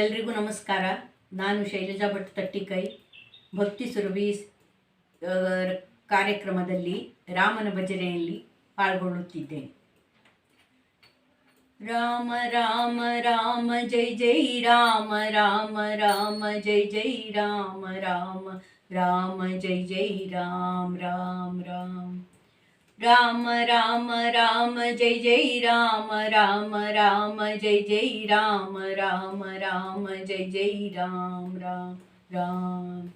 ಎಲ್ರಿಗೂ ನಮಸ್ಕಾರ. ನಾನು ಶೈಲಜಾ ಭಟ್ ತಟ್ಟಿಕೈ ಭಕ್ತಿ ಸುರಭಿ ಕಾರ್ಯಕ್ರಮದಲ್ಲಿ ರಾಮನ ಭಜನೆಯಲ್ಲಿ ಪಾಲ್ಗೊಳ್ಳುತ್ತಿದ್ದೇನೆ ರಾಮ ರಾಮ ರಾಮ, ಜೈ ಜೈ, ರಾಮ ರಾಮ ರಾಮ, ಜೈ ಜೈ, ರಾಮ ರಾಮ ರಾಮ, ಜೈ ಜೈ, ರಾಮ ರಾಮ ರಾಮ. राम राम राम, जय जय राम राम राम, जय जय राम राम राम, जय जय राम राम राम।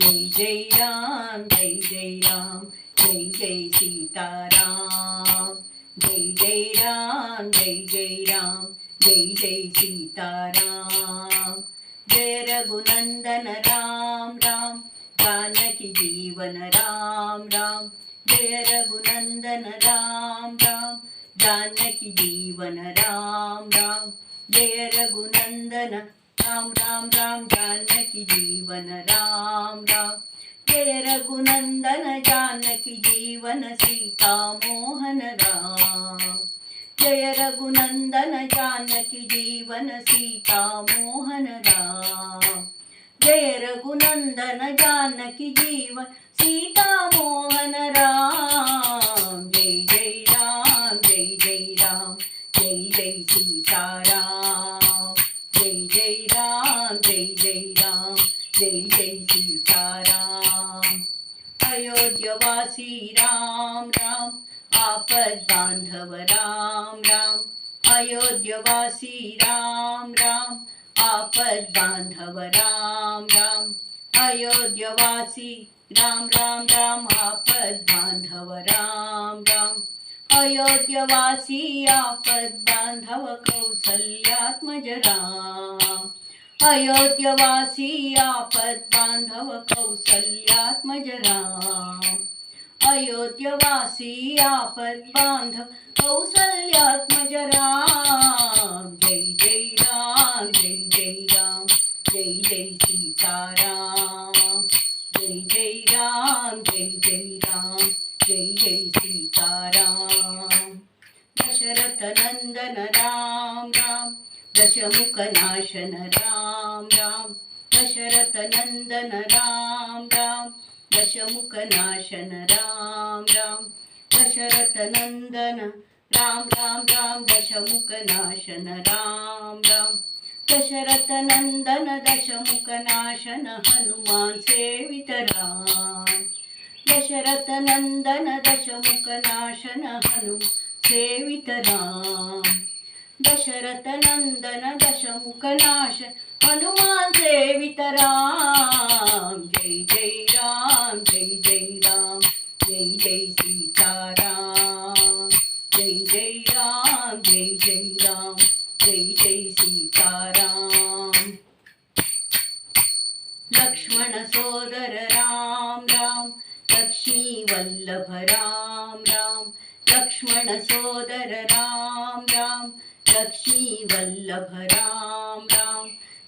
जय जय राम, जय जय राम, जय जय सीता राम जय जय राम, जय जय राम, जय जय सीता राम जय रघुनंदन राम राम, जानक जीवन राम राम। जय रघुनंदन राम राम जानकी जीवन राम राम जय रघुनंदन राम राम राम जानकी जीवन राम राम जय रघुनंदन जानकी जीवन सीता मोहन राम जय रघुनंदन जानकी जीवन सीता मोहन राम जय रघुनंदन जानकी जीवन सीता मोहन राम जय जय राम जय जय सीता राम अयोध्यवासी राम राम आपद बांधव राम राम अयोध्यवासी राम राम आपद बांधव राम राम अयोध्यवासी राम राम राम आपद बांधव राम राम अयोध्यवासी आपद बांधव कौसल्यात्मज राम अयोध्यवासी आपद बांधव कौसल्यात्मज राम अयोध्यवासी आपद बांधव कौसल्यात्मज राम जय जय राम, जय जय राम, जय जय सीताराम। राम नाशन राम राम। दशरथ नंदन, राम राम। दशमुख नाशन राम राम। दशरथ नंदन, राम राम राम। दशमुख नाशन राम राम। दशरथ नंदन दशमुख नाशन हनुमान सेवित राम। दशरथ नंदन दशमुख नाशन हनु सेवित राम। दशरथ नंदन दशमुख नाश हनुमान सेवित राम जय जय राम जय जय राम जय जय सीताराम जय जय राम जय जय राम जय जय सीताराम लक्ष्मण सोदर राम राम लक्ष्मी वल्लभ राम राम लक्ष्मण सोदर राम राम लक्ष्मी वल्लभ, राम राम।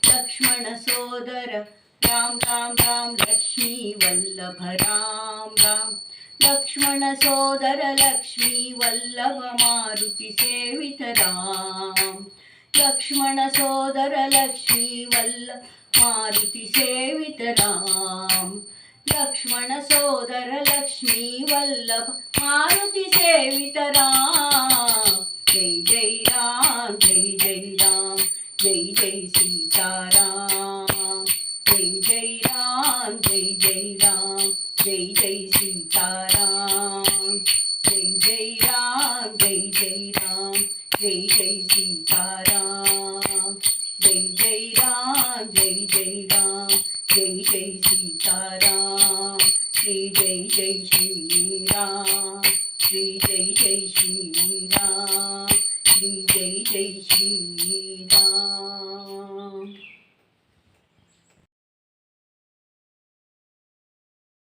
लक्ष्मण सोदर, राम राम राम। लक्ष्मी वल्लभ, राम राम। लक्ष्मण सोदर, लक्ष्मी वल्लभ, मारुति सेवित, राम। लक्ष्मण सोदर, लक्ष्मी वल्लभ, मारुति सेवित, राम। लक्ष्मण सोदर, लक्ष्मी वल्लभ, मारुति सेवित, राम। जय सीताराम जय जय राम जय जय राम जय जय सीताराम जय जय राम जय जय राम जय जय सीताराम जय जय राम जय जय राम जय जय सीताराम श्री जय जय श्री राम श्री जय जय श्री राम श्री जय जय श्री